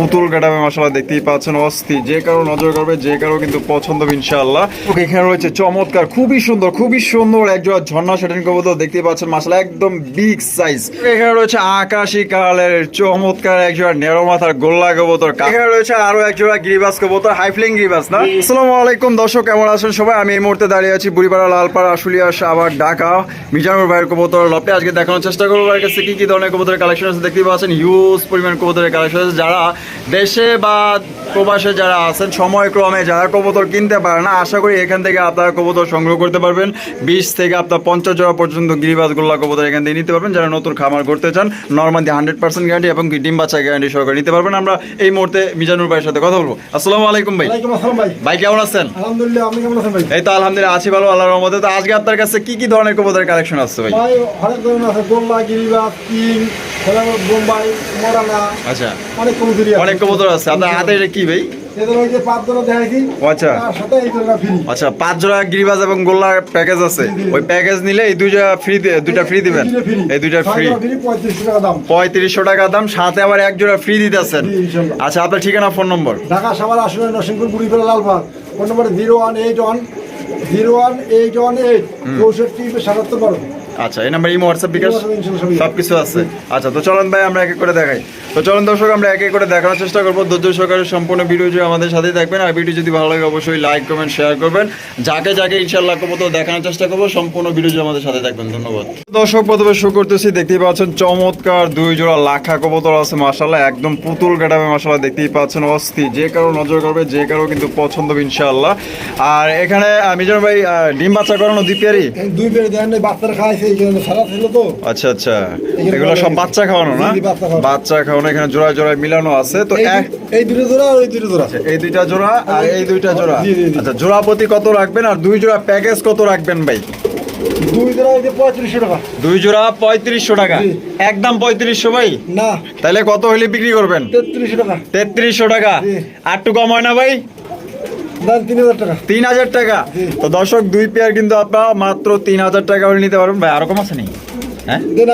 পুতুল কাটাবে মশলা দেখতেই পাচ্ছেন অস্থি। যে কারও নজর করবে যে কারও কিন্তু পছন্দ ইনশাআল্লাহ। এখানে রয়েছে চমৎকার খুবই সুন্দর খুবই সুন্দর একজোড়া ঝর্ণা সেটিং কবুতর দেখতেই পাচ্ছেন মশলা একদম বিগ সাইজ। এখানে রয়েছে আকাশি কালের চমৎকার একজোড়া নেরো মাথার গোল্লা কবুতর এখানে রয়েছে আরও একজোড়া গিরিবাস কবুতর হাইফ্লিং গিরিবাস না? আসসালামু আলাইকুম দর্শক কেমন আছেন সবাই? আমি এই মুহূর্তে দাঁড়িয়ে আছি বুড়িপাড়া লালপাড়া আশুলিয়া আবার ঢাকা। মিজানুর ভাইয়ের কবুতর লপে আজকে দেখানোর চেষ্টা করব ভাইয়ের কাছে কি কি ধরনের কবুতরের কালেকশন আছে দেখতে পাচ্ছেন। হিউজ পরিমাণ কবুতরের কালেকশন আছে। যারা দেশে বা প্রবাসে যারা আছেন সময়ক্রমে যারা কবুতর কিনতে পারে না আশা করি এখান থেকে আপনারা কবুতর সংগ্রহ করতে পারবেন। বিশ থেকে আপনার পঞ্চাশ জোড়া পর্যন্ত গিরিবাজ গোল্লা কবুতর এখান থেকে নিতে পারবেন। যারা নতুন খামার করতে চান নর্মালি হান্ড্রেড পার্সেন্ট গ্যারান্টি এবং ডিম বাচ্চা গ্যারান্টি সহকারে নিতে পারবেন। আমরা এই মুহূর্তে মিজানুর ভাইয়ের সাথে কথা বলব। আসসালামু আলাইকুম ভাই। ভাই। কেমন আছেন? আলহামদুলিল্লাহ আপনি কেমন আছেন ভাই? এই তো আলহামদুলিল্লাহ আছি ভালো আল্লাহর রহমতে। তো আজকে আপনার কাছে কি কি ধরনের কবুতরের কালেকশন আসছে ভাই? ভাই অনেক ধরনের আছে। গোল্লা গিরিবাস কিং বোম্বাই মোরানা আচ্ছা। অনেক কবুতরি অনেক কবুতর আছে। আপনার হাতে এটা কি ভাই? আচ্ছা। আচ্ছা পাঁচ জোড়া গিরিবাজ এবং গোল্লার প্যাকেজ আছে। ওই প্যাকেজ নিলে এই দুইটা ফ্রি দুইটা ফ্রি দিবেন। এই দুইটা ফ্রি পঁয়ত্রিশশো টাকা দাম। সাথে আবার এক জোড়া ফ্রি দিতেছেন। আচ্ছা আপনার ঠিকানা ফোন নম্বর ঢাকা সাভার আসলে Narsingpur Buripara Lalbagh. Phone number zero one eight one zero one eight one eight চৌষট্টি সাতাত্তর বারো। আচ্ছা এই নাম্বার ইমো হোয়াটসঅ্যাপ বিকাশ ইনশাল্লাহ। সব কিছু আছে। আচ্ছা তো চলুন ভাই আমরা এক এক করে দেখাই। তো চলুন দর্শক আমরা এক এক করে দেখানোর চেষ্টা করব। ধৈর্য সহকারে সম্পূর্ণ ভিডিও জুড়ে আমাদের সাথেই থাকবেন আর ভিডিও যদি ভালো লাগে অবশ্যই লাইক কমেন্ট শেয়ার করবেন। যাকে যাকে ইনশাল্লাহ কবতো দেখানোর চেষ্টা করব। সম্পূর্ণ ভিডিও জুড়ে আমাদের সাথে থাকবেন ধন্যবাদ। দর্শক প্রথমে শুরু করতেছি দেখতেই পাচ্ছেন চমৎকার দুই জোড়া লাখা কবুতর আছে মাসাল্লাহ একদম পুতুল কাটাবে মাসাল্লাহ দেখতেই পাচ্ছেন অস্থি। যে কারও নজর করবে যে কারও কিন্তু পছন্দ হবে ইনশাআল্লাহ। আর এখানে মিজান ভাই ডিম বাচ্চা করানো দুই দেন নাই, বাচ্চারা খাইছে আচ্ছা আচ্ছা। এগুলো সব বাচ্চা খাওয়ানো না? বাচ্চা খাওয়ানো। এখানে জোড়ায় জোড়ায় মিলানো আছে। তো এই দুটো জোড়া ওই দুটো জোড়া। এই দুইটা জোড়া আর এই দুইটা জোড়া। আচ্ছা জোড়া প্রতি কত রাখবেন আর দুই জোড়া প্যাকেজ কত রাখবেন ভাই? দুই জোড়া পঁয়ত্রিশশো টাকা। একদম পঁয়ত্রিশশো ভাই? না। তাহলে কত হলে বিক্রি করবেন? তেত্রিশশো টাকা। তেত্রিশশো টাকা। আর একটু কম হয় না ভাই? তিন হাজার টাকা। তো দর্শক দুই পেয়ার কিন্তু আপনারা মাত্র তিন হাজার টাকা হলে নিতে পারবেন। ভাই আরও কম আছে নি দেন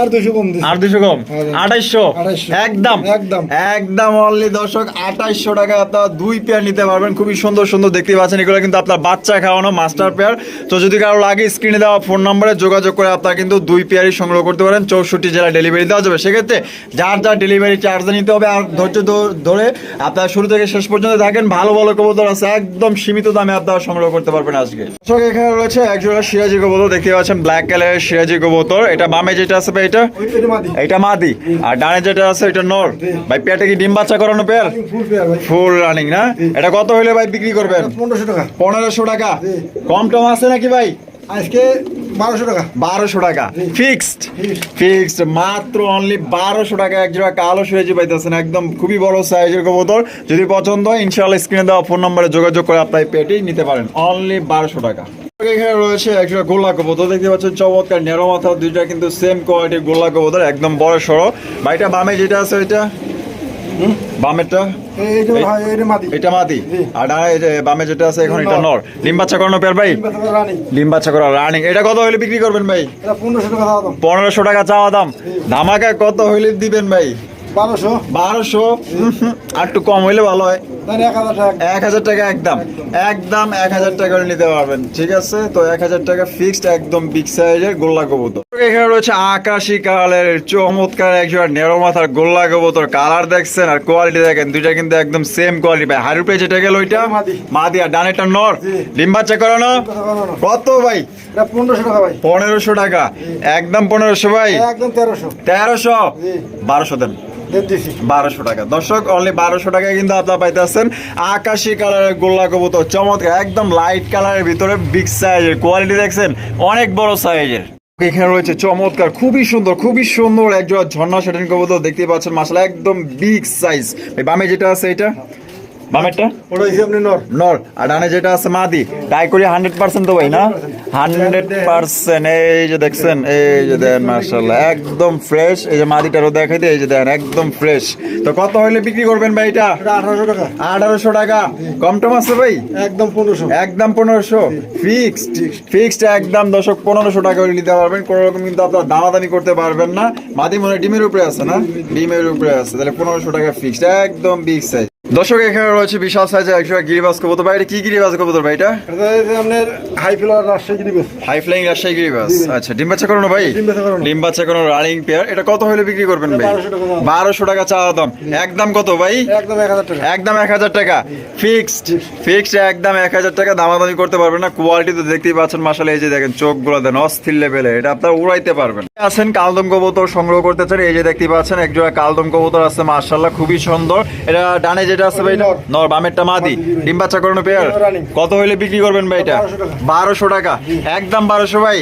আর দুশো কম দিন। আর দুশো কম? আঠাইশশো 2800 একদম? একদম। একদম অনলি দর্শক আঠাইশশো টাকা আপনার দুই পেয়ার নিতে পারবেন। খুবই সুন্দর সুন্দর দেখতে পাচ্ছেন। এগুলো কিন্তু আপনার বাচ্চা খাওয়ানো মাস্টার পেয়ার তো যদি কারও লাগে স্ক্রিনে দেওয়া ফোন নম্বরে যোগাযোগ করে আপনারা কিন্তু দুই পেয়ারই সংগ্রহ করতে পারেন। চৌষট্টি জেলায় ডেলিভারি দেওয়া যাবে। সেক্ষেত্রে যার যার ডেলিভারি চার্জ নিতে হবে আর ধৈর্য ধরে আপনারা শুরু থেকে শেষ পর্যন্ত থাকেন। ভালো ভালো কবুতর আছে। একদম সীমিত দামে আপনারা সংগ্রহ করতে পারবেন আজকে। এখানে রয়েছে একজোড়া সিরাজি কবুতর। দেখতে পাচ্ছেন ব্ল্যাক কালারের সিরাজি কবুতর। এটা বামে যেটা আছে ভাই এটা? এটা মাদি। আর ডানে যেটা আছে এটা নর। ভাই পেটে কি ডিম বাচ্চা করানো পেয়ার? ফুল রানিং না? এটা কত হইলে ভাই বিক্রি করবেন? পনেরোশো টাকা। পনেরোশো টাকা। কম টম আছে নাকি ভাই? আজকে বারোশো টাকা। বারোশো টাকা। ফিক্সড ফিক্সড মাত্র অনলি বারোশো টাকা এক জোড়া কালো সিরাজি পাইতেছেন, একদম খুবই বড় সাইজের কবুতর। যদি পছন্দ হয়, ইনশাআল্লাহ স্ক্রিনে দেওয়া ফোন নম্বরে যোগাযোগ করে আপনার পেটেই নিতে পারেন। অনলি বারোশো টাকা। এখানে রয়েছে একটা গোল্লা কবুতর, দেখতে পাচ্ছেন চমৎকার নেরো মাথা দুইটা কিন্তু সেম কোয়ালিটির গোল্লা কবুতর, একদম বড় সড়ো। ভাইটা বামে যেটা আছে ওইটা বামেরটা এটা? মাদি। আর বামে যেটা আছে এখন এটা নর। ডিম বাচ্চা করানো পেয়ার ভাই? তিন পাতা ডিম বাচ্চা করা রানিং এটা কত হইলে বিক্রি করবেন ভাই? পনেরোশো টাকা দাও পনেরোশো টাকা চাওয়া দাম। ধামাকা কত হইলে দিবেন ভাই? বারোশো? বারোশো? আর একটু কম হইলে ভালো হয়। এক হাজার টাকা। একদম। একদম এক হাজার টাকা নিতে পারবেন ঠিক আছে? তো এক হাজার টাকা ফিক্সড একদম বিগ সাইজের গোল্লা কবুতর। এখানে রয়েছে আকাশি কালের চমৎকার একজোড়া নেরো মাথার গোল্লা কবুতর। কালার দেখছেন আর কোয়ালিটি দেখেন দুইটা কিন্তু একদম সেম কোয়ালিটি ভাই হারু পেয়ে যেটা গেল ওইটা? মাদি। আর নর। ডিম বাচ্চা করানো। কত ভাই? পনেরোশো টাকা ভাই। পনেরোশো টাকা। একদম পনেরোশো ভাই? একদম তেরোশো। তেরোশো? বারোশো দেন। বারোশো টাকা। দর্শক অনলি বারোশো টাকায় কিন্তু আপনারা পাইতেছেন। আকাশি কালারের গোল্লা কবুতর চমৎকার একদম লাইট কালারের ভিতরে বিগ সাইজের কোয়ালিটি দেখছেন অনেক বড় সাইজের এখানে রয়েছে চমৎকার খুবই সুন্দর খুবই সুন্দর একজোড়া ঝর্ণা সেটিং কবুতর দেখতে পাচ্ছেন মাসালা একদম বিগ সাইজ বামে যেটা আছে এটা? বামেরটা? ওটা নর। নর। আর ডানে যেটা আছে মাদি তাই করি হান্ড্রেড পার্সেন্ট তো ভাই না? হান্ড্রেড পার্সেন্ট এই যে দেখছেন এই যে দেন মার্শাল্লাহ একদম ফ্রেশ এই যে মাদিটারও দেখাই এই যে দেন একদম ফ্রেশ তো কত হইলে বিক্রি করবেন ভাই এটা আঠারোশো টাকা। আঠারোশো টাকা। কম টম আছে ভাই? একদম পনেরোশো। একদম পনেরোশো। ফিক্সড ফিক্সড একদম দশক পনেরোশো টাকা করে নিতে পারবেন। কোনো রকম কিন্তু আপনার দামাদামি করতে পারবেন না। মাদি মনে ডিমের উপরে আছে না? ডিমের উপরে আছে তাহলে পনেরোশো টাকা ফিক্সড একদম বিগ সাইজ দর্শক এখানে রয়েছে বিশাল সাইজের একশো গিরিবাস কবুতর। ভাই এটা কি গিরিবাস কবুতর ভাই এটা? আপনার হাই ফ্লাওয়ার রাজশাহী দিবে হাই ফ্লাইং রাজশাহী গিরিবাস। আচ্ছা ডিম বাচ্চা করানো ভাই? ডিম বাচ্চা করানো। রানিং পেয়ার এটা কত হলে বিক্রি করবেন ভাই? 1200 টাকা দাম। বারোশো টাকা চাওয়া দাম। একদম কত ভাই? একদম এক হাজার টাকা। একদম এক হাজার টাকা। ফিক্সড ফিক্সড একদম এক হাজার টাকা দামাদামি করতে পারবেন না। কোয়ালিটি তো দেখতেই পাচ্ছেন মাসালে এই যে দেখেন চোখগুলো দেন অস্থির লেভেলে এটা আপনার উড়াইতে পারবেন। আছেন? কালদম কবুতর সংগ্রহ করতে চান। এই যে দেখতে পাচ্ছেন একজোড়া কালদম কবুতর আছে মার্শাল্লাহ খুবই সুন্দর। এটা ডানে যেটা আছে ভাই নর। নর বামেরটা মাদি। ডিম বাচ্চা করানো পেয়ার কত হইলে বিক্রি করবেন ভাই এটা? বারোশো টাকা। একদম বারোশো ভাই।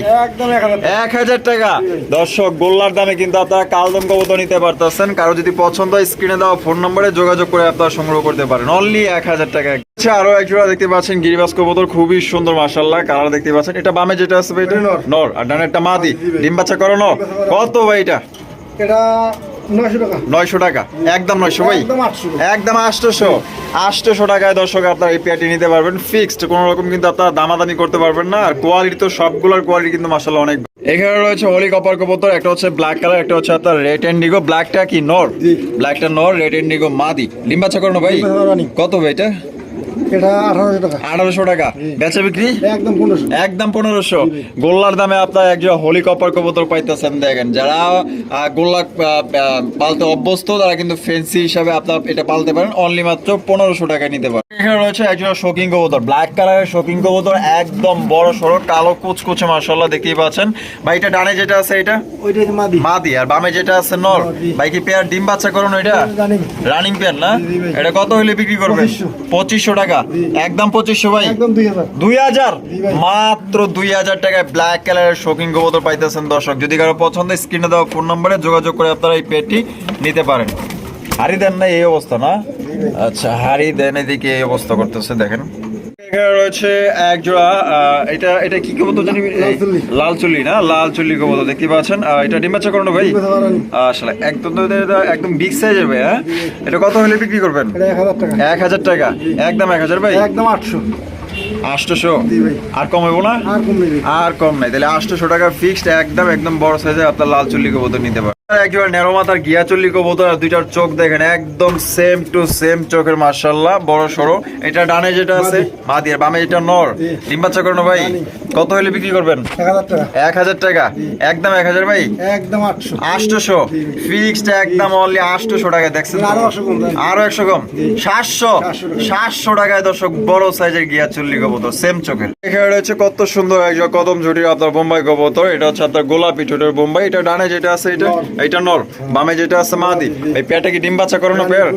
এক হাজার টাকা। দর্শক গোল্লার দামে কিন্তু আপনারা কালদম কবুতর নিতে পারতেছেন। কারও যদি পছন্দ হয় স্ক্রিনে দেওয়া ফোন নম্বরে যোগাযোগ করে আপনারা সংগ্রহ করতে পারেন। অনলি এক হাজার টাকা। আচ্ছা আরও এক জোড়া দেখতে পাচ্ছেন গিরিবাস কবুতর। খুবই সুন্দর মাশাল্লাহ কালার দেখতে পাচ্ছেন। এটা বামে যেটা আছে ভাই এটা? নর। নর। আর ডানেরটা মাদি। ডিম বাচ্চা করানো কত ভাই এটা? এটা নয়শো টাকা। একদম নয়শো ভাই? একদম আটশো। একদম আটশোশো। আটশোশো টাকায় দর্শক আপনার এই পেয়ারটি নিতে পারবেন। ফিক্সড কোনো রকম কিন্তু আপনারা দামাদামি করতে পারবেন না। আর কোয়ালিটি তো সবগুলোর কোয়ালিটি কিন্তু মাসাল্লাহ অনেক। এখানে রয়েছে হোলি কপার কবুতর একটা হচ্ছে ব্ল্যাক কালার একটা হচ্ছে আপনার রেড এন্ডিগো ব্ল্যাকটা কি নর? ব্ল্যাকটা নর রেড এন্ডিগো মাদি। লিম্বাচা করো ভাই। কত ভাই এটা? এটা আঠারোশো টাকা। আঠারোশো টাকা। বেচা বিক্রি? একদম পনেরোশো। একদম পনেরোশো। গোল্লার দামে আপনার একজন হোলি কপার কবুতর পাইতেছেন দেখেন। যারা গোল্লা পালতে অভ্যস্ত তারা কিন্তু ফেন্সি হিসাবে আপনার এটা পালতে পারেন। অনলি মাত্র পনেরোশো টাকা নিতে পারেন। এখানে রয়েছে একজন শোকিং কবুতর ব্ল্যাক কালারের শোকিং কবুতর একদম বড় সড়ো কালো কুচকুচে মার্শাল্লাহ দেখতেই পাচ্ছেন। ভাই এটা ডানে যেটা আছে এটা? মাদি। মাদি আর বামে যেটা আছে নর। ভাই কি পেয়ার? ডিম বাচ্চা করুন এটা? রানিং। পেয়ার না। এটা কত হইলে বিক্রি 2500 পঁচিশশো টাকা। একদম পঁচিশশো ভাই? দুই হাজার। মাত্র দুই হাজার টাকায় ব্ল্যাক কালারের শোকিং গোবর পাইতেছেন দর্শক। যদি কারও পছন্দ স্ক্রিনে দেওয়া ফোন নম্বরে যোগাযোগ করে আপনারা এই পেটটি নিতে পারেন। হারি দেন না এই অবস্থা না? আচ্ছা হারি দেন এদিকে এই অবস্থা করতেছে দেখেন। এখানে রয়েছে এক জোড়া এটা এটা কি কবুতর জানি? লাল চুল্লি। না? লাল চুল্লি কবুতর দেখতে পাচ্ছেন? এটা ডিম বাচ্চা করানো ভাই। আসলে একদম একদম বিগ সাইজের ভাই হ্যাঁ? এটা কত হলে বিক্রি করবেন? এক হাজার টাকা। একদম এক হাজার ভাই? একদম আটশো। আটশোশো। আর কম না? আর কম নাই। তাহলে আটশোশো টাকা ফিক্সড একদম একদম বড় সাইজে আপনার লাল চল্লি কবুতর নিতে পারেন একেবারে নেরো মাথার গিয়া চল্লি কবুতর আর দুইটার চোখ দেখেন একদম সেম টু সেম চোখের মার্শাল্লাহ বড় সড়ো এটা ডানে যেটা আছে মাদি। আর বামে যেটা নর। জি। ডিম বাচ্চা করানো ভাই? কত হলে বিক্রি করবেন? এক হাজার টাকা। টাকা? একদম এক হাজার ভাই? একদম আটশো। আটশোশো? ফিক্সড একদম অনলি আটশোশো টাকায় দেখছেন আরও একশো কম আরও একশো কম? সাতশো? 700 সাতশো টাকায় দর্শক বড় সাইজের গিয়া চল্লি কবুতর। সেম চোখের এখানে রয়েছে কত সুন্দর একজন কদম ঝুটির আপনার বোম্বাই কবুতর। এটা হচ্ছে আপনার গোলাপি ঠোঁটের বোম্বাই। এটা ডানে যেটা আছে এটা। এটা নর। বামে যেটা আছে মাদি। এই পেটে কি ডিম বাচ্চা করে না পেয়ার?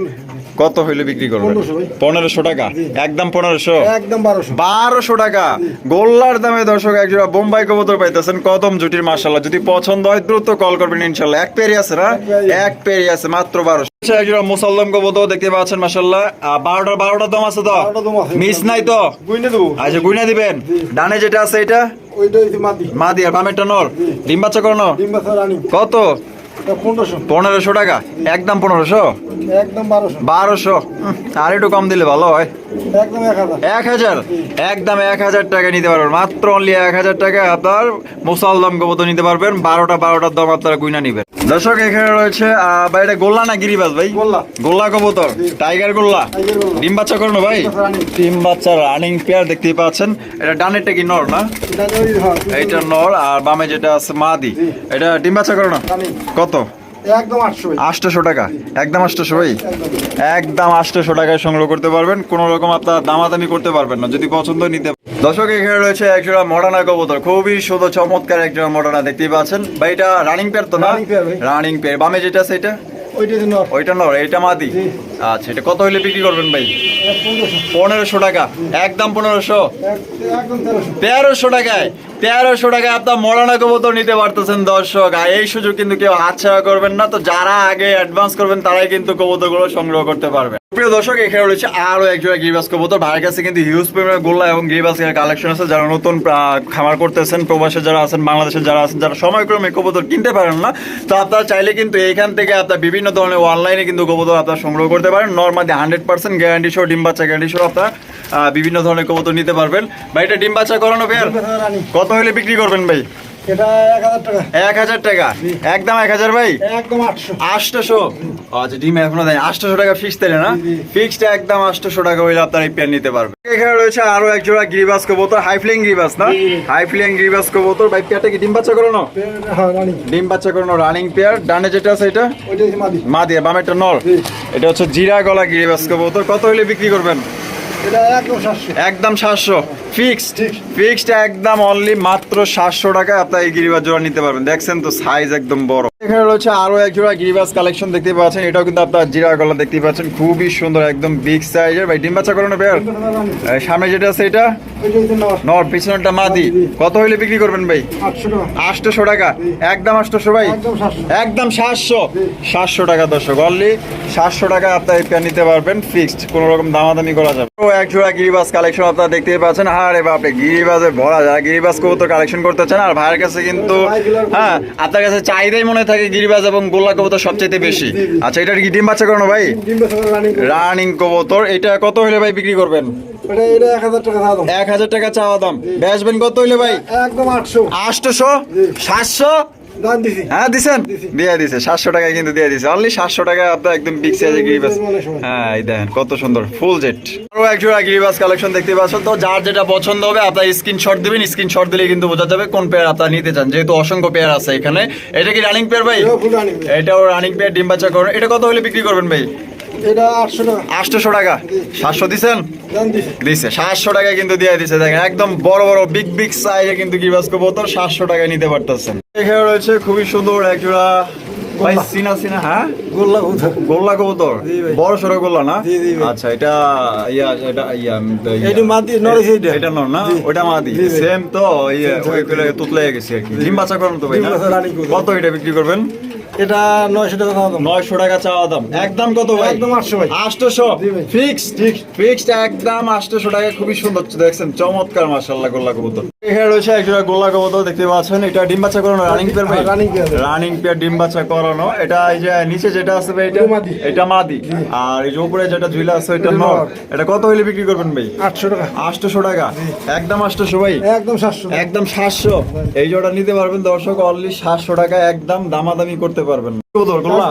কত হইলে বিক্রি করবেন? পনেরোশো টাকা? একদম পনেরোশো? একদম বারোশো। বারোশো টাকা। গোল্লার দামে দর্শক একজোড়া বোম্বাই কবুতর পাইতেছেন কদম জুটির মার্শাল্লাহ যদি পছন্দ হয় দ্রুত কল করবেন ইনশাল্লাহ এক পেরি আছে না? এক পেরি। আছে মাত্র বারোশো। একজোড়া মুসল্লাম কবুতর দেখতে পাচ্ছেন মার্শাল্লাহ বারোটা বারোটা দম আছে তো। মিস নাই তো? আচ্ছা গুইনা দিবেন। ডানে যেটা আছে এটা? মাদি। মা দিয়ে বামেরটা নর। ডিম বাচ্চা করানো কত? পনেরোশো। টাকা? একদম পনেরোশো? একদম বারোশো। বারোশো? আর একটু কম দিলে ভালো হয়। এক হাজার। একদম এক হাজার টাকা নিতে পারবেন। মাত্র অনলি এক হাজার টাকা আপনার নিতে পারবেন। বারোটা বারোটার দম আপনারা গুইনা নিবেন। দর্শক এখানে রয়েছে ভাই এটা গোল্লা না গিরিবাজ ভাই? গোল্লা। গোল্লা কবুতর। টাইগার গোল্লা। ডিম বাচ্চা করনো ভাই? ডিম বাচ্চা রানিং। পেয়ার দেখতেই পাচ্ছেন। এটা ডানেরটা কি নর না? এটা হ্যাঁ, এইটা নর আর বামে যেটা আছে মাদি। এটা ডিম বাচ্চা করো কত? একদম আটশোশো টাকা। একদম আটশোশো ভাই? একদম একদম আটশোশো টাকায় সংগ্রহ করতে পারবেন। কোনো রকম আপনার দামাদামি করতে পারবেন না। যদি পছন্দ নিতে দর্শক এখানে রয়েছে একজোড়া মডার্না কবুতর। খুবই সুন্দর চমৎকার একজোড়া মডার্না দেখতেই পাচ্ছেন। ভাই এটা রানিং পেয়ার তো না। রানিং পেয়ার বামে যেটা ওইটা নর। এইটা মাদি। আচ্ছা এটা কত হইলে বিক্রি করবেন ভাই? পনেরোশো। টাকা। একদম পনেরোশো। তেরোশো টাকায়। তেরোশো টাকা আপনার মরানা কবুতর নিতে পারতেছেন দর্শক। আর এই সুযোগ কিন্তু কেউ হাতছাড়া করবেন না। তো যারা আগে অ্যাডভান্স করবেন তারাই কিন্তু কবুতরগুলো সংগ্রহ করতে পারবেন। প্রিয় দর্শক এখানে রয়েছে আরও একজোড়া গিরিবাস কবুতর। ভাইয়ের কাছে কিন্তু হিউজ পরিমাণে গোল্লা এবং গিরিবাসের কালেকশন আছে। যারা নতুন খামার করতেছেন প্রবাসে যারা আছেন বাংলাদেশে যারা আছেন যারা সময়ক্রমে কবুতর কিনতে পারেন না তো আপনারা চাইলে কিন্তু এখান থেকে আপনার বিভিন্ন ধরনের অনলাইনে কিন্তু কবুতর আপনারা সংগ্রহ করতে পারেন। নর্মালি হান্ড্রেড পার্সেন্ট গ্যারান্টি সহ ডিম বাচ্চা গ্যারান্টি সহ আপনারা বিভিন্ন ধরনের কবুতর নিতে পারবেন। ভাই এটা ডিম বাচ্চা করানো বের রানী। কত হলে বিক্রি করবেন ভাই? এটা এক হাজার টাকা। একদম এক হাজার ভাই? একদম আটশো। আচ্ছা ডিম এখনও দেয় আটশোশো টাকা ফিক্স না। ফিক্সড একদম আটশোশো টাকা হইলে আপনার এই নিতে পারবেন। এখানে রয়েছে আরও এক জোড়া গিরিবাস কবুতর হাই ফ্লিং না? কবুতর। ভাই পেয়ারটা কি ডিম বাচ্চা করানো? হ্যাঁ ডিম বাচ্চা করানো রানিং পেয়ার। ডানে যেটা আছে এটা? ওইটা হচ্ছে মাদি। মা বামেরটা নর এটা হচ্ছে জিরা গলা গিরিবাস কবুতর। কত হইলে বিক্রি করবেন? এটা একদম সাতশো। একদম সাতশো। ফিক্সড। ফিক্সড একদম অনলি মাত্র সাতশো টাকায় আপনার এই গিরিবার জোড়া নিতে পারবেন দেখছেন তো সাইজ একদম বড় এখানে রয়েছে আরও এক জোড়া গিরিবাস কালেকশন দেখতে পাচ্ছেন। এটাও কিন্তু আপনার জিরা গলা দেখতে পাচ্ছেন। খুবই সুন্দর, একদম বিগ সাইজের। ভাই, ডিম বাচ্চা করানো বের সামনে যেটা আছে এটা? নর পিছনটা মাদি। কত হইলে বিক্রি করবেন ভাই? আটশোশো টাকা। একদম আটশোশো ভাই? একদম সাতশো। সাতশো টাকা দর্শক অনলি সাতশো টাকা আপনার পেয়ার নিতে পারবেন। ফিক্সড কোনো রকম দামাদামি করা যাবে তো এক জোড়া গিরিবাস কালেকশন আপনারা দেখতেই পাচ্ছেন। আরে বাপরে গিরিবাজে ভরা যারা গিরিবাস কবুতর কালেকশন করতে চান, আর ভাইয়ের কাছে কিন্তু হ্যাঁ আপনার কাছে চাহিদাই মনে থাকে গিরিবাজ এবং গোল্লা কবুতর সবচেয়ে বেশি। আচ্ছা এটার কি ডিম বাচ্চা করানো ভাই? রানী কবুতর। এটা কত হলে ভাই বিক্রি করবেন? এক হাজার টাকা চাওয়া দাম। বেচবেন কত হইলে ভাই? একদম আটশো। আটশো সাতশো? হ্যাঁ দিছেন? দিয়ে দিছে সাতশো টাকায় কিন্তু দিয়ে দিছে। অনলি সাতশো টাকায় আপনার একদম বিগ সাইজের গিরিবাস হ্যাঁ এই দেখেন কত সুন্দর ফুল জেট আরও এক গিরিবাস কালেকশন দেখতে পাচ্ছেন। তো যার যেটা পছন্দ হবে আপনার স্ক্রিনশট দিবেন স্ক্রিনশট দিলে কিন্তু বোঝা যাবে কোন পেয়ার আপনারা নিতে চান। যেহেতু অসংখ্য পেয়ার আছে এখানে। এটা কি রানিং পেয়ার ভাই? এটাও ফুল রানী এটাও রানিং পেয়ার ডিম বাচ্চা করুন এটা কত হলে বিক্রি করবেন ভাই? এটা আটশো টাকা। আটশোশো টাকা। সাতশো দিছেন? দিছে। সাতশো টাকায় কিন্তু দিয়ে দিছে। দেখেন একদম বড় বড় বিগ বিগ সাইজে কিন্তু গিবাস বোতল সাতশো টাকায় নিতে পারতেছেন। এখানে রয়েছে খুবই সুন্দর একজোড়া ভাই সিনা সিনা হ্যাঁ? গোল্লা কোথায় গোল্লা কবুতর? বড় সড়ো গোল্লা না? জি, জি ভাই। আচ্ছা এটা ইয়া এটা ইয়া ইয়া- এটা মাদি, নরেশ এইটা। এটা নর না? ওটা মাদি। সেম তো ইয়ে Same, same, ওইগুলো তুতলে গেছে আর কি। ডিম বাচ্চা করেন তো ভাই। কত এটা বিক্রি করবেন? এটা নয়শো টাকা দাম। নয়শো টাকা চাওয়া দাম। একদম কত ভাই? একদম 800 ভাই। আটশোশো। ফিক্সড? ফিক্সড। একদম আটশোশো টাকা। খুবই সুন্দর দেখছেন? চমৎকার মাশাল্লাহ গোল্লা কবুতর। এখানে রয়েছে একজোড়া গোল্লা কবুতর দেখতে পাচ্ছেন। এটা ডিম বাচ্চা করানো রানিং পেয়ার ভাই। রানিং পেয়ার ডিম বাচ্চা করানো। এটা এই যে নিচে যেটা আছে ভাই এটা এটা মাদি। আর এই যে উপরে যেটা ঝুলা আছে এটা নর। এটা কত হইলে বিক্রি করবেন ভাই? আটশো টাকা। আটশোশো টাকা। একদম আটশোশো ভাই? একদম সাতশো। একদম সাতশো। এই জোড়া নিতে পারবেন দর্শক অনলি সাতশো টাকা। একদম দামাদামি করতে পারবেন কবুতর গোল্লা?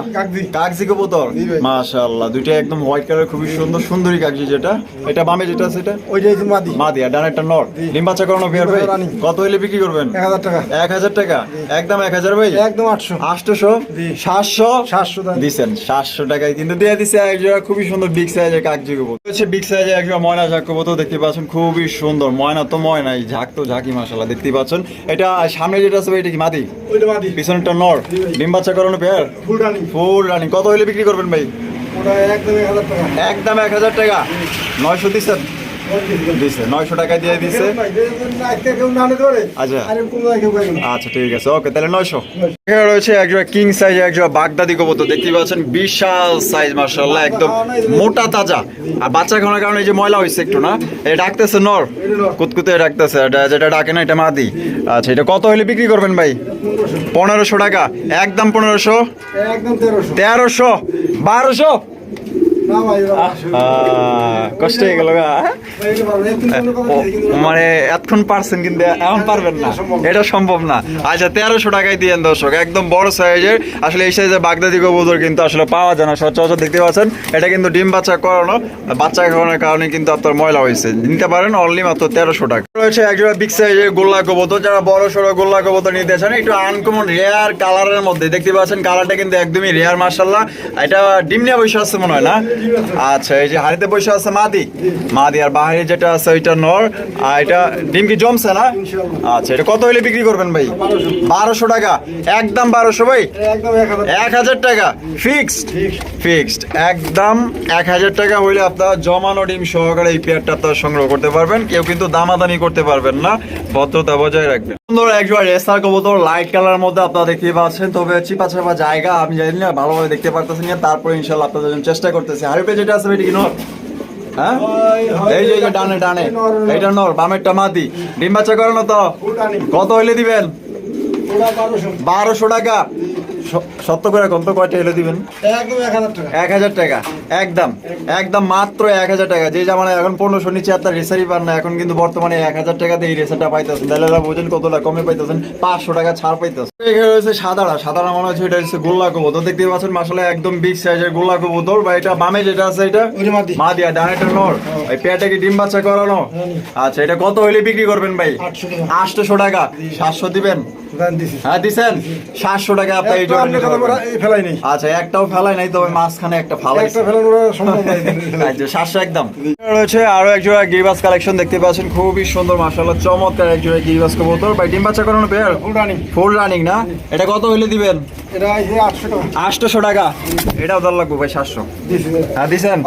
কাগজি কবুতর। মাশাআল্লাহ দুইটা একদম হোয়াইট কালার খুবই সুন্দর সুন্দরী কাগজি যেটা। এটা বামে যেটা আছে এটা? ওইটা হচ্ছে মাদি। মা দিয়া ডান ডিম বাচ্চা করানো পেয়ার ভাই কত হইলে বিক্রি করবেন? এক হাজার টাকা। এক হাজার টাকা? একদম এক হাজার ভাই? একদম আটশো। আটশোশো? জি। সাতশো? সাতশো দাম টাকায় কিন্তু দিয়ে দিছে এক খুবই সুন্দর বিগ সাইজের কাকজি কবুতর। হচ্ছে বিগ সাইজের ময়না ঝাঁক কবুতর দেখতে পাচ্ছেন খুবই সুন্দর। ময়না তো ময়নাই ঝাঁক তো ঝাঁকি মাসাল্লাহ দেখতে পাচ্ছেন। এটা সামনে যেটা আছে এটা কি মাদি? ওইটা মাদি। পিছনেরটা নর। ডিম বাচ্চা করানো পেয়ার ফুল রানি ফুল রানিং কত হলে বিক্রি করবেন ভাই? ওটা একদম এক হাজার টাকা। একদম এক হাজার টাকা। নয়শো দিচ্ছেন দিছে নয়শো টাকায় দিয়ে দিছে। আচ্ছা। আচ্ছা ঠিক আছে ওকে তাহলে নয়শো। এখানে রয়েছে একজোড়া কিং সাইজ একজোড়া বাগদাদি কবুতর দেখতে পাচ্ছেন বিশাল সাইজ মার্শাল্লাহ একদম মোটা তাজা। আর বাচ্চা খাওয়ার কারণে এই যে ময়লা হয়েছে একটু না? এটা ডাকতেছে নর কুতকুতে ডাকতেছে এটা যেটা ডাকে না এটা মাদি। আচ্ছা এটা কত হলে বিক্রি করবেন ভাই? পনেরোশো টাকা একদম পনেরোশো? তেরোশো? বারোশো? কষ্ট হয়ে গেল মানে এতক্ষণ পারছেন কিন্তু এখন পারবেন না। এটা সম্ভব না। আচ্ছা তেরোশো টাকায় দিয়েন দর্শক, একদম বড় সাইজের। আসলে এই সাইজের বাগদাদি কবুতর কিন্তু আসলে পাওয়া যায় না। সচরাচর দেখতে পাচ্ছেন, এটা কিন্তু ডিম বাচ্চা করানো, বাচ্চা করানোর কারণে কিন্তু আপনার ময়লা হয়েছে। নিতে পারেন অনলি মাত্র তেরোশো টাকা। রয়েছে একজোড়া বিগ সাইজের গোল্লা কবুতর। যারা বড় সড়ো গোল্লা কবুতর নিতে চান, একটু আনকমন রেয়ার কালারের মধ্যে। দেখতে পাচ্ছেন কালারটা কিন্তু একদমই রেয়ার মার্শাল্লাহ এটা ডিম নিয়ে বসে আছে মনে হয় না? আচ্ছা এই যে হাড়িতে বসে আছে মাদি। মাদি আর বাহিরে যেটা আছে ওইটা নর। আর এটা ডিম কি জমছে না? আচ্ছা এটা কত হলে বিক্রি করবেন ভাই? বারোশো টাকা। একদম বারোশো ভাই? এক হাজার টাকা। ফিক্সড? ফিক্সড। একদম এক হাজার টাকা হইলে আপনারা জমানো ডিম সহকারে এই পেয়ারটা আপনারা সংগ্রহ করতে পারবেন। কেউ কিন্তু দামাদানি করতে পারবেন না। ভদ্রতা বজায় রাখবেন। সুন্দর একজন রেসার কবুতর লাইট কালার মধ্যে আপনারা দেখতে পাচ্ছেন। তবে চিপা চাপা জায়গা আমি জানি না ভালোভাবে দেখতে পারতেছেন না তারপরে ইনশাল্লাহ আপনাদের জন্য চেষ্টা করতেছি। হারিপে যেটা আছে হ্যাঁ? এই যে ডানে ডানে। এইটা নর বামেরটা মাদি। ডিম বাচ্চা করানো তো? কত হইলে দিবেন? বারোশো টাকা। সত্য করে কত কয়টা এলে দিবেন? এক হাজার টাকা। একদম। একদম মাত্র এক হাজার টাকা। যে এখন পনেরোশো নিচে আপনার রেসারই পান না এখন কিন্তু বর্তমানে এক হাজার টাকাতে এই রেসারটা পাইতেছেন বোঝেন কতটা কমে পাইতেছেন? পাঁচশো টাকা ছাড় পাইতেছেন এখানে রয়েছে সাদারা সাদারা মনে হচ্ছে এটা হচ্ছে গোল্লা কবুতর। দেখতে পাচ্ছেন মাসালে একদম বিগ সাইজের গোল্লা কবুতর। বা এটা বামে যেটা আছে এটা? ওই মা দিয়া ডানেটা নর। ওই পেয়াটা কি ডিম বাচ্চা করানো? আচ্ছা এটা কত হইলে বিক্রি করবেন ভাই? আটশো টাকা। সাতশো দিবেন? হ্যাঁ দিছেন? সাতশো টাকা আপনার এই একটা জন্য আপনি কথা বলা- এই ফেলাই নেই। আচ্ছা একটাও ফেলাই নাই তবে মাঝখানে একটা ফালাই একটা ফেলানোর সম্ভব নাই। আচ্ছা সাতশো একদম। রয়েছে আরও এক জোড়া গিরিবাস কালেকশন দেখতে পাচ্ছেন খুবই সুন্দর মাশাআল্লাহ চমৎকার এক জোড়া গিরিবাস কবুতর। ভাই ডিম বাচ্চা করানো পেয়ার ফুলটানি ফুল রানিং না? এটা কত হইলে দিবেন? এটা এই যে আটশো টাকা। এটাও দর লাগবে ভাই সাতশো। হ্যাঁ দিছেন?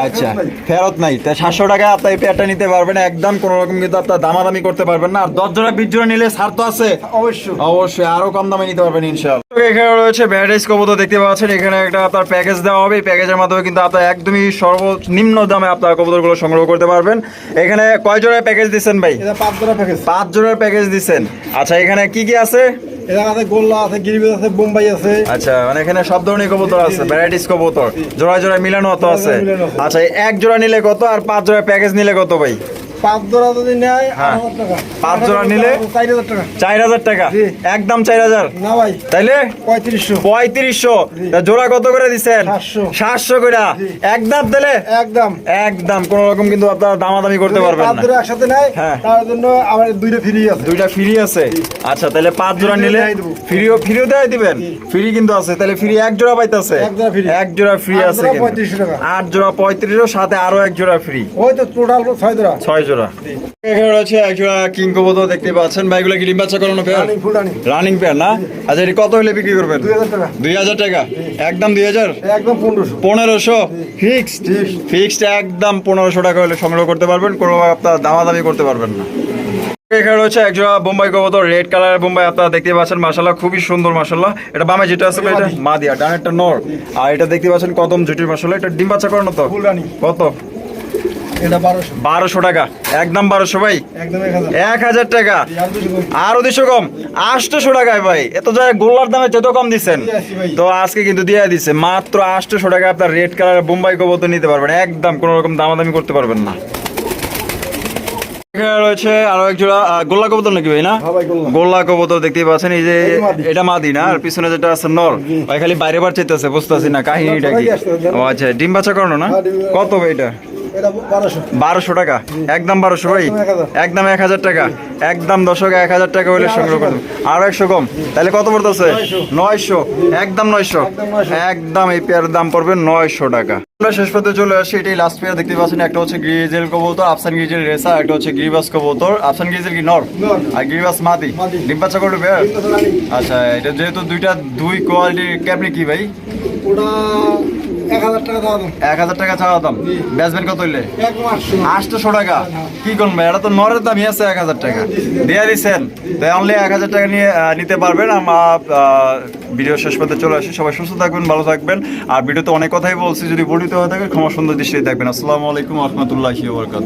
আচ্ছা ফেরত নাই। তা সাতশো টাকা আপনার এই পেয়ারটা নিতে পারবেন একদম কোনো রকম কিন্তু আপনার দামাদামি করতে পারবেন না। আর দশ জোড়া বিশ জোড়া নিলে ছাড় তো আছে। অবশ্যই। অবশ্যই আরও কম দামে নিতে পারবেন ইনশাআল্লাহ। এখানে রয়েছে ভ্যারাইটিস কবুতর দেখতে পাচ্ছেন এখানে একটা আপনার প্যাকেজ দেওয়া হবে এই প্যাকেজের মাধ্যমে কিন্তু আপনার একদমই সর্বনিম্ন দামে আপনার কবুতরগুলো সংগ্রহ করতে পারবেন। এখানে কয় জোড়ার প্যাকেজ দিচ্ছেন ভাই? পাঁচ ধরা প্যাকেজ পাঁচ জোড়ার প্যাকেজ দিচ্ছেন। আচ্ছা এখানে কি কি আছে? আছে গোল্লা আছে বোম্বাই আছে। আচ্ছা মানে এখানে সব ধরনের কবুতর আছে ভ্যারাইটিস কবুতর। জোড়া জোড়া মিলানো তো আছে। আচ্ছা এক জোড়া নিলে কত আর পাঁচ জোড়ার প্যাকেজ নিলে কত ভাই? পাঁচ যদি নেয় হ্যাঁ। পাঁচ জোড়া নিলে? চার হাজার টাকা। চার হাজার টাকা। জি। একদম চার হাজার। না ভাই তাইলে? পঁয়ত্রিশশো। পঁয়ত্রিশশো। জোড়া কত করে দিচ্ছেন সাতশো। সাতশো করে একদম দিলে? একদম। একদম কোন রকম কিন্তু আপনারা দামাদামি করতে পারবেন না। ধরে একসাথে নেয় হ্যাঁ। তার জন্য আমার দুইটা ফ্রি আছে। দুইটা ফ্রি আছে? আচ্ছা তাহলে পাঁচ জোড়া নিলে ফ্রিও ফ্রিও দেয় দিবেন? ফ্রি কিন্তু আছে। তাহলে ফ্রি এক জোড়া পাইতেছে? এক জোড়া ফ্রি আছে জোড়া কিন্তু। 35 টাকা। আট জোড়া পঁয়ত্রিশও সাথে আরও এক জোড়া ফ্রি ওই তো টোটাল ছয় জোড়া। ছয় জোড়া। এখানে রয়েছে এক জোড়া কিং কবুতর দেখতে পাচ্ছেন। ভাইগুলো কি ডিম বাচ্চা করানো পেয়ার রানিং পেয়ার না? আচ্ছা এটি কত হলে বিক্রি করবেন? দুই হাজার টাকা। একদম দুই হাজার? একদম পনেরোশো। ফিক্সড ফিক্সড একদম পনেরোশো টাকা হলে সংগ্রহ করতে পারবেন কোনো আপনার দামাদামি করতে পারবেন না। এখানে রয়েছে একজোড়া বোম্বাই কবুতর রেড কালারের বোম্বাই আপনারা দেখতে পাচ্ছেন মাসাল্লাহ খুবই সুন্দর মাসাল্লাহ এটা বামে যেটা আছে এটা মাদিয়া ডানেরটা নর। আর এটা দেখতে পাচ্ছেন কদম জুটির মাসাল্লাহ এটা ডিম বাচ্চা করানো তো? কত? বারোশো। টাকা। একদম বারোশো ভাই। এক হাজার। টাকা। আর দুশো কম। আরও দুশো কম। আটশোশো টাকায় ভাই। এত জায়গায় গোল্লার দামে যত কম দিচ্ছেন দিয়ে আসি ভাই। তো আজকে কিন্তু দিয়ে দিচ্ছে। মাত্র আটশোশো টাকা আপনার রেড কালার বোম্বাই নিতে পারবেন। একদম কোনো রকম দামাদামি করতে পারবেন না। এখানে রয়েছে আরও এক জোড়া গোল্লা কবুতর নাকি ভাই না? হ্যাঁ গোল্লা। কবুতর দেখতেই পাচ্ছেন। এই যে এটা মাদি না? আর পিছনে যেটা আছে নর। ভাই খালি বাইরে বার চাইতেছে বুঝতেছি না কাহিনীটা কি। আচ্ছা ডিম বাচ্চা করানো না? হ্যাঁ। কত ভাই এটা? বারোশো। টাকা? একদম বারোশো ভাই? একদম এক হাজার। টাকা। একদম দশক এক হাজার টাকা হলে সংগ্রহ করুন। আরও একশো কম? তাহলে কত পড়তেছে? নয়শো। একদম নয়শো। একদম এই পেয়ারের দাম পড়বে নয়শো টাকা। আমরা শেষ পথে চলে আসি। এটাই লাস্ট পেয়ার দেখতে পাচ্ছেন একটা হচ্ছে গ্রিজেল কবুতর আফসান গ্রিজেল রেসা একটা হচ্ছে গিরিবাস কবুতর। আফসান গ্রিজেল কি? নর। আর গিরিবাস মাদি মাদি। ডিম বাচ্চা করবে পেয়ার আচ্ছা এটা যেহেতু দুইটা দুই কোয়ালিটির ক্যাপনি কি ভাই? ওটা এক হাজার টাকা দেওয়া দাম। এক হাজার টাকা চাওয়া দাম? বেচবেন কত হইলে? আটশোশো টাকা। কি করবেন এটা তো নরের দামই আছে এক হাজার টাকা। দিয়ে দিচ্ছেন তাই অনলি এক হাজার টাকা নিয়ে নিতে পারবেন। আমার ভিডিও শেষ পথে চলে আসি। সবাই সুস্থ থাকবেন ভালো থাকবেন। আর ভিডিওতে অনেক কথাই বলছি। যদি বর্ণিত হয়ে থাকে ক্ষমা সুন্দর দৃষ্টি দেখবেন। আসসালামু আলাইকুম রহমতুল্লাহি বরকাত